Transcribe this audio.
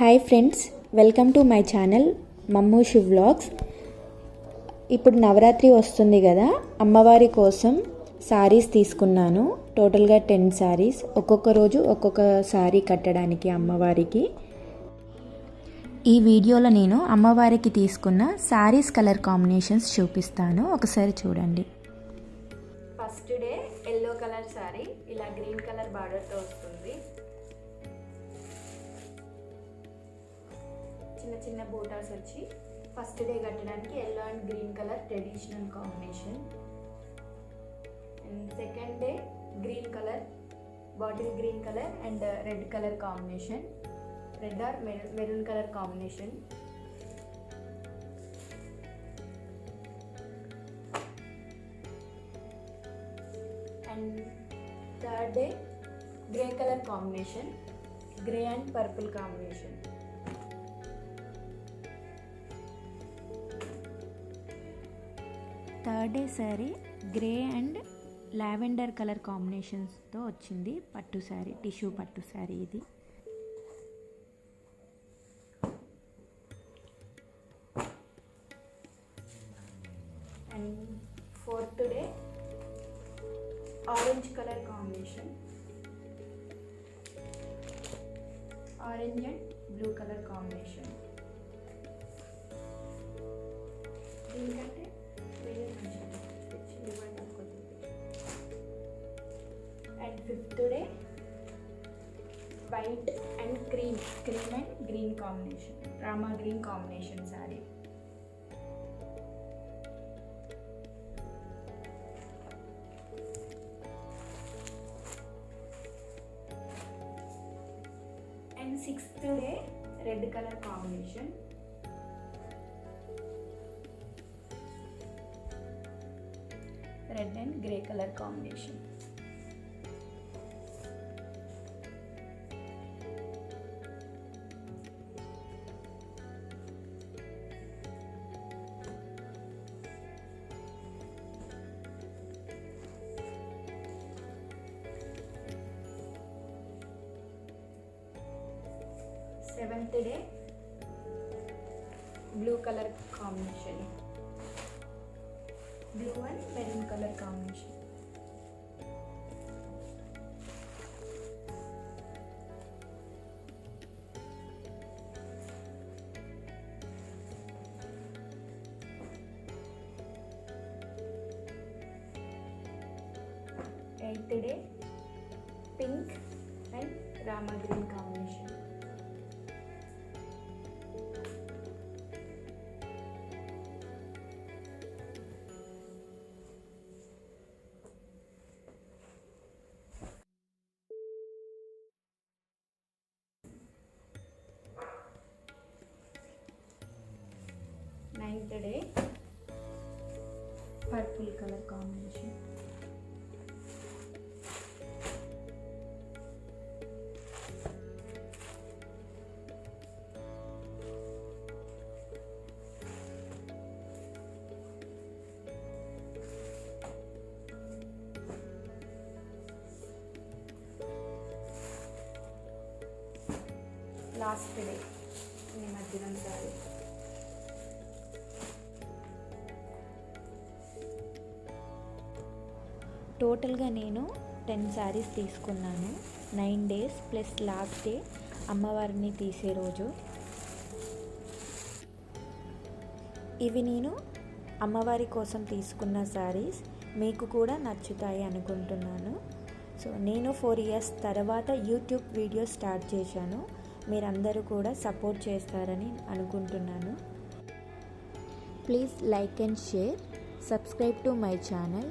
Hi friends welcome to my channel Mammu Shiv vlogs ఇప్పుడు నవరాత్రి వస్తుంది కదా అమ్మవారి కోసం శారీస్ తీసుకున్నాను టోటల్గా టెన్ శారీస్ ఒక్కొక్క రోజు ఒక్కొక్క శారీ కట్టడానికి అమ్మవారికి ఈ వీడియోలో నేను అమ్మవారికి తీసుకున్న శారీస్ కలర్ కాంబినేషన్స్ చూపిస్తాను ఒకసారి చూడండి first day yellow colour sari ఇలా గ్రీన్ కలర్ బార్డర్తో వస్తుంది చిన్న చిన్న బోటాస్ వచ్చి ఫస్ట్ డే కట్టడానికి yellow and green colour traditional combination and second day green colour bottle green colour and red colour combination red or maroon colour combination and third day grey colour combination grey and purple combination third day sari grey and lavender colour కాంబినేషన్స్తో వచ్చింది పట్టు sari tissue పట్టు శారీ ఇది and fourth day orange colour combination orange and blue colour combination and fifth day white and cream cream and green combination Rama green combination sari and sixth day red colour combination red and grey colour combination Seventh day, blue color combination, blue and maroon color combination. Eighth day, pink and Rama green combination. yesterday purple color combination last day నిమజ్జనం sorry టోటల్గా నేను ten saris తీసుకున్నాను nine days plus last day అమ్మవారిని తీసే రోజు ఇవి నేను అమ్మవారి కోసం తీసుకున్న శారీస్ మీకు కూడా నచ్చుతాయి అనుకుంటున్నాను సో నేను ఫోర్ ఇయర్స్ తర్వాత యూట్యూబ్ వీడియో స్టార్ట్ చేశాను మీరందరూ కూడా సపోర్ట్ చేస్తారని అనుకుంటున్నాను please like and share subscribe to my channel